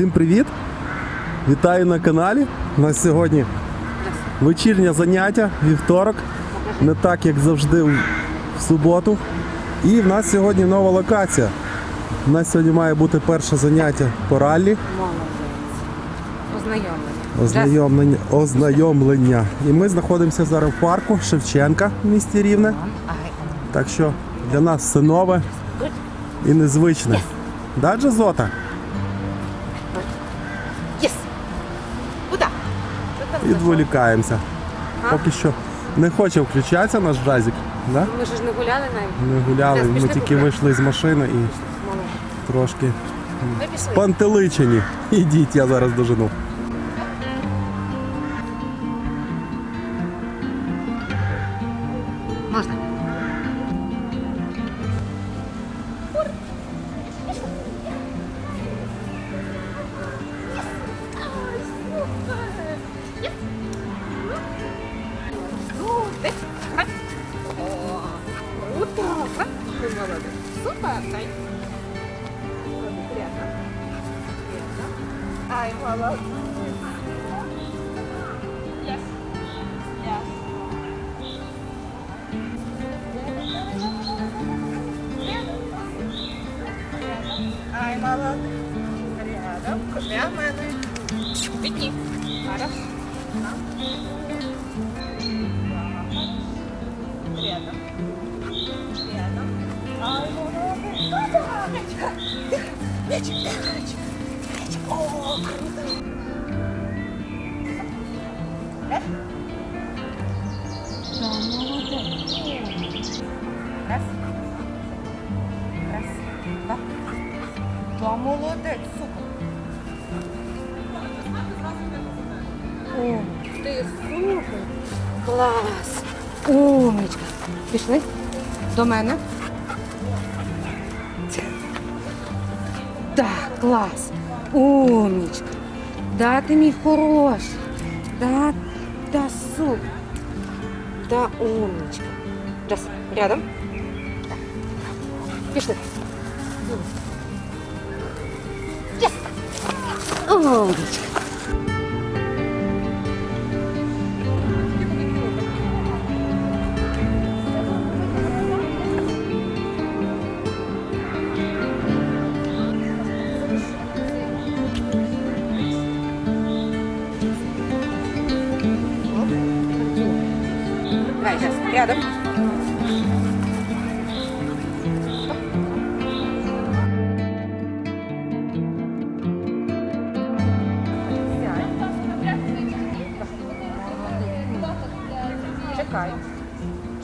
Всім привіт! Вітаю на каналі. У нас сьогодні вечірнє заняття, вівторок. Не так, як завжди в суботу. І в нас сьогодні нова локація. У нас сьогодні має бути перше заняття по раллі. Ознайомлення. Ознайомлення, ознайомлення. І ми знаходимося зараз в парку Шевченка в місті Рівне. Так що для нас все нове і незвичне. Да, Джазота? Відволікаємося. А? Поки що не хоче включатися наш джазик. Да? Ми ж не гуляли навіть. Ми гуляли, ми тільки вийшли з машини і трошки пантеличені. Ідіть, я зараз дожену. Можна. Супер. Дай. Приятно. Приятно. Ай, молодец. Yes. Yes. Ай, молодец. Рядом. Прямо. Беги. Хорошо. Рядом. Мячик, мячик. Мячик. О, круто. Раз. Да, молодец. Раз. Два. Да, молодець, супер. О, ти супер. Клас. Умничка. Пішли до мене. Так, клас. Умничка. Да, ти мій хороший. Да, да, супер. Да, умничка. Раз, рядом. Пішли. Умничка. Сейчас, рядом. Чекай.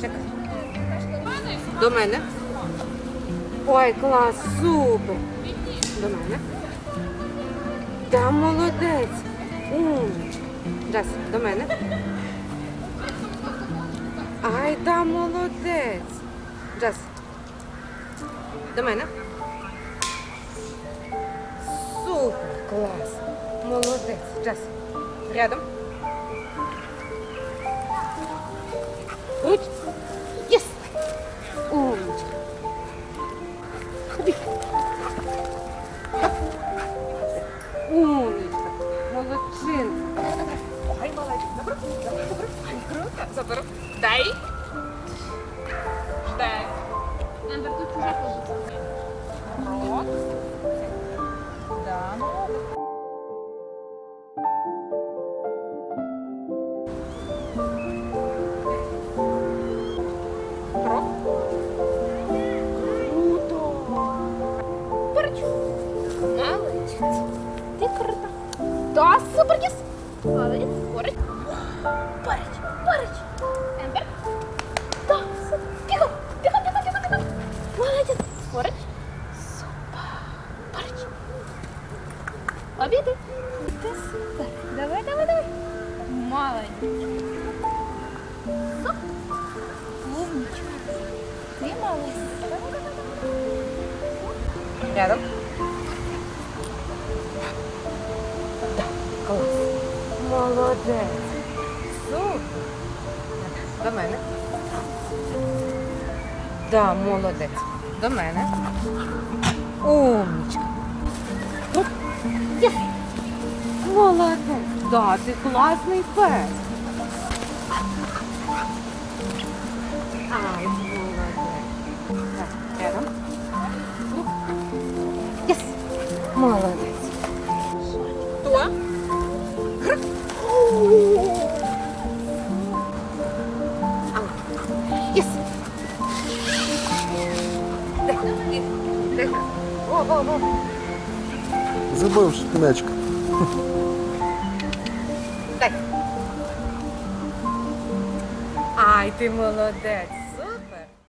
Чекай. До мене. Ой, клас, супер. До мене. Да, молодець. Умничка. Джас, до мене. Ай, да, молодець. Джас. До мене. Супер, клас. Молодець. Джас. Рядом. Круто. Заберу. Дай. Дай. Да. Крок. Круто. Поруч. Молодець. Ти круто. Да, супер, єс. Молодець. Поруч. Поруч. Ембер. Да, супер. Бігом. Бігом, бігом, бігом, бігом. Молодець. Поруч. Супер. Поруч. Обіди. Ти супер. Давай, давай, давай. Молодець. Супер. Умничка. Ты молодец. Рядом. Молодець. Супер. До мене. Да, молодець. До мене. Умничка. Молодець. Да, ти класний пес. Ай, Забив шпинечка. Дай. Ай, ти молодець.